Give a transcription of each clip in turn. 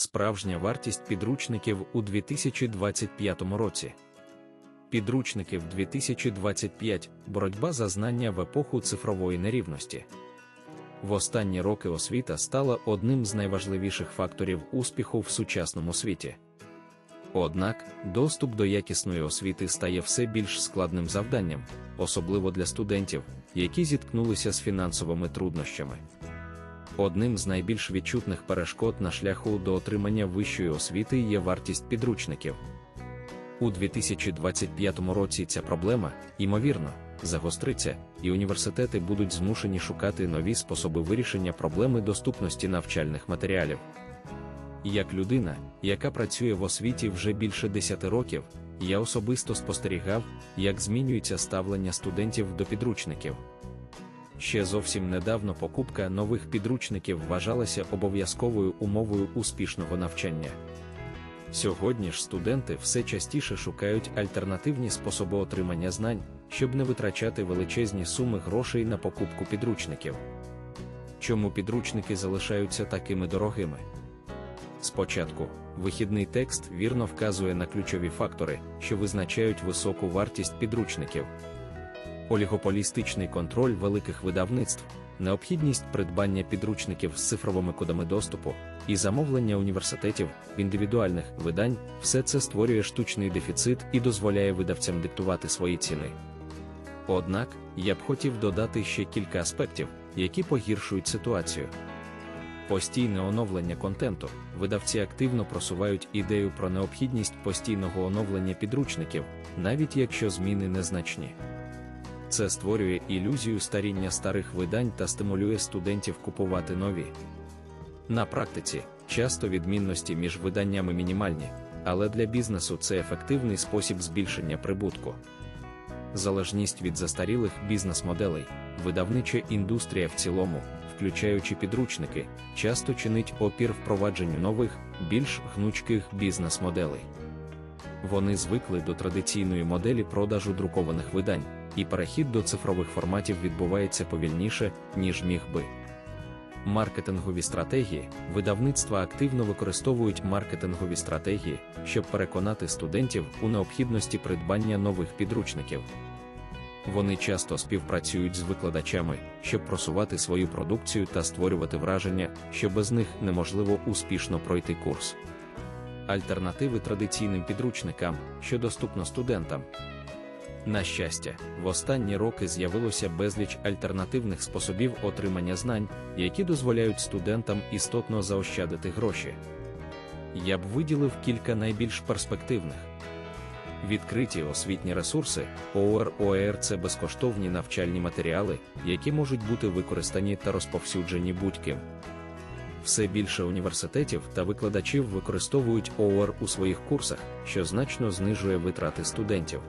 Справжня вартість підручників у 2025 році. Підручники в 2025 боротьба за знання в епоху цифрової нерівності. В останні роки освіта стала одним з найважливіших факторів успіху в сучасному світі. Однак, доступ до якісної освіти стає все більш складним завданням, особливо для студентів, які зіткнулися з фінансовими труднощами. Одним з найбільш відчутних перешкод на шляху до отримання вищої освіти є вартість підручників. У 2025 році ця проблема, ймовірно, загостриться, і університети будуть змушені шукати нові способи вирішення проблеми доступності навчальних матеріалів. Як людина, яка працює в освіті вже більше 10 років, я особисто спостерігав, як змінюється ставлення студентів до підручників. Ще зовсім недавно покупка нових підручників вважалася обов'язковою умовою успішного навчання. Сьогодні ж студенти все частіше шукають альтернативні способи отримання знань, щоб не витрачати величезні суми грошей на покупку підручників. Чому підручники залишаються такими дорогими? Спочатку, вихідний текст вірно вказує на ключові фактори, що визначають високу вартість підручників. Олігополістичний контроль великих видавництв, необхідність придбання підручників з цифровими кодами доступу і замовлення університетів, індивідуальних видань, все це створює штучний дефіцит і дозволяє видавцям диктувати свої ціни. Однак, я б хотів додати ще кілька аспектів, які погіршують ситуацію. Постійне оновлення контенту, видавці активно просувають ідею про необхідність постійного оновлення підручників, навіть якщо зміни незначні. Це створює ілюзію старіння старих видань та стимулює студентів купувати нові. На практиці часто відмінності між виданнями мінімальні, але для бізнесу це ефективний спосіб збільшення прибутку. Залежність від застарілих бізнес-моделей, видавнича індустрія в цілому, включаючи підручники, часто чинить опір впровадженню нових, більш гнучких бізнес-моделей. Вони звикли до традиційної моделі продажу друкованих видань, і перехід до цифрових форматів відбувається повільніше, ніж міг би. Маркетингові стратегії видавництва активно використовують маркетингові стратегії, щоб переконати студентів у необхідності придбання нових підручників. Вони часто співпрацюють з викладачами, щоб просувати свою продукцію та створювати враження, що без них неможливо успішно пройти курс. Альтернативи традиційним підручникам, що доступно студентам. На щастя, в останні роки з'явилося безліч альтернативних способів отримання знань, які дозволяють студентам істотно заощадити гроші. Я б виділив кілька найбільш перспективних. Відкриті освітні ресурси, ОР-ОЕР це безкоштовні навчальні матеріали, які можуть бути використані та розповсюджені будь-ким. Все більше університетів та викладачів використовують ООР у своїх курсах, що значно знижує витрати студентів.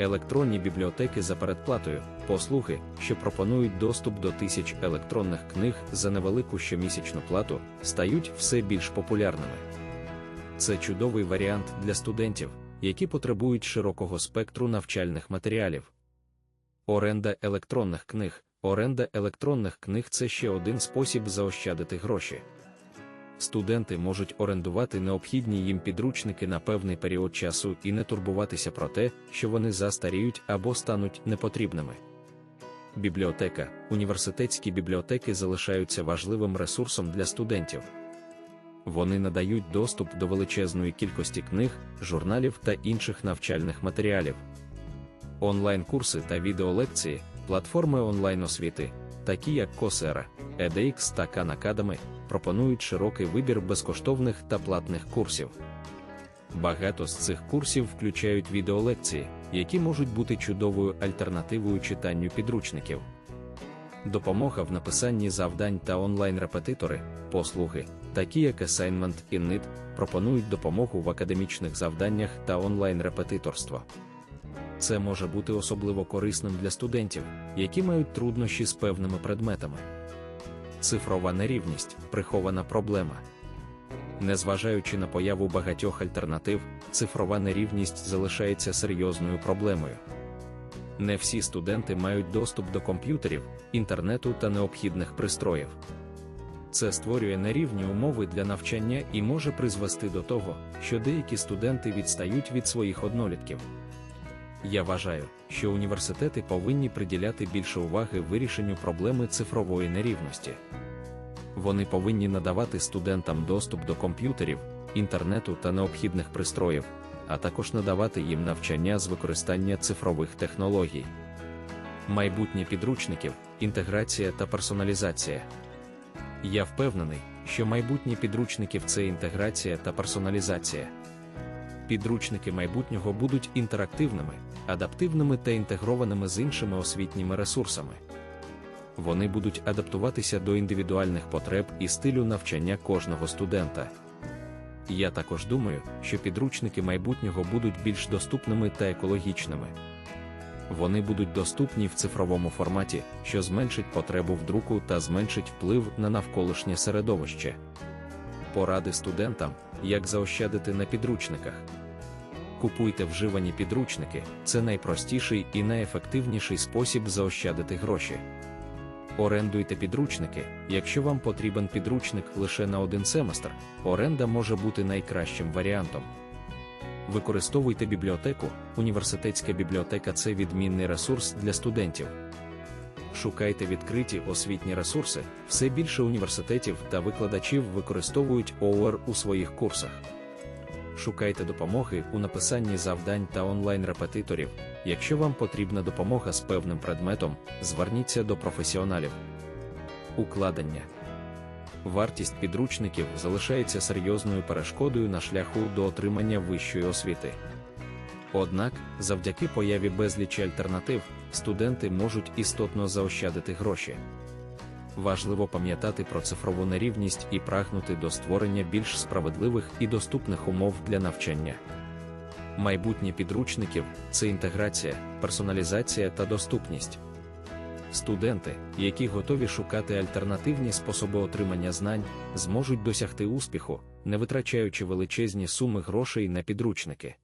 Електронні бібліотеки за передплатою, послуги, що пропонують доступ до тисяч електронних книг за невелику щомісячну плату, стають все більш популярними. Це чудовий варіант для студентів, які потребують широкого спектру навчальних матеріалів. Оренда електронних книг. Оренда електронних книг це ще один спосіб заощадити гроші. Студенти можуть орендувати необхідні їм підручники на певний період часу і не турбуватися про те, що вони застаріють або стануть непотрібними. Бібліотека, університетські бібліотеки залишаються важливим ресурсом для студентів. Вони надають доступ до величезної кількості книг, журналів та інших навчальних матеріалів. Онлайн-курси та відеолекції, платформи онлайн-освіти, такі як Coursera, edX та Khan Academy, пропонують широкий вибір безкоштовних та платних курсів. Багато з цих курсів включають відеолекції, які можуть бути чудовою альтернативою читанню підручників. Допомога в написанні завдань та онлайн-репетитори, послуги, такі як Assignment і NIT, пропонують допомогу в академічних завданнях та онлайн-репетиторство. Це може бути особливо корисним для студентів, які мають труднощі з певними предметами. Цифрова нерівність прихована проблема. Незважаючи на появу багатьох альтернатив, цифрова нерівність залишається серйозною проблемою. Не всі студенти мають доступ до комп'ютерів, інтернету та необхідних пристроїв. Це створює нерівні умови для навчання і може призвести до того, що деякі студенти відстають від своїх однолітків. Я вважаю, що університети повинні приділяти більше уваги вирішенню проблеми цифрової нерівності. Вони повинні надавати студентам доступ до комп'ютерів, інтернету та необхідних пристроїв, а також надавати їм навчання з використання цифрових технологій. Майбутнє підручників, інтеграція та персоналізація. Я впевнений, що майбутнє підручників це інтеграція та персоналізація. Підручники майбутнього будуть інтерактивними, адаптивними та інтегрованими з іншими освітніми ресурсами. Вони будуть адаптуватися до індивідуальних потреб і стилю навчання кожного студента. Я також думаю, що підручники майбутнього будуть більш доступними та екологічними. Вони будуть доступні в цифровому форматі, що зменшить потребу в друку та зменшить вплив на навколишнє середовище. Поради студентам, як заощадити на підручниках. Купуйте вживані підручники це найпростіший і найефективніший спосіб заощадити гроші. Орендуйте підручники. Якщо вам потрібен підручник лише на один семестр, оренда може бути найкращим варіантом. Використовуйте бібліотеку. Університетська бібліотека це відмінний ресурс для студентів. Шукайте відкриті освітні ресурси. Все більше університетів та викладачів використовують ООР у своїх курсах. Шукайте допомоги у написанні завдань та онлайн-репетиторів. Якщо вам потрібна допомога з певним предметом, зверніться до професіоналів. Укладення Вартість підручників залишається серйозною перешкодою на шляху до отримання вищої освіти. Однак, завдяки появі безлічі альтернатив, студенти можуть істотно заощадити гроші. Важливо пам'ятати про цифрову нерівність і прагнути до створення більш справедливих і доступних умов для навчання. Майбутнє підручників це інтеграція, персоналізація та доступність. Студенти, які готові шукати альтернативні способи отримання знань, зможуть досягти успіху, не витрачаючи величезні суми грошей на підручники.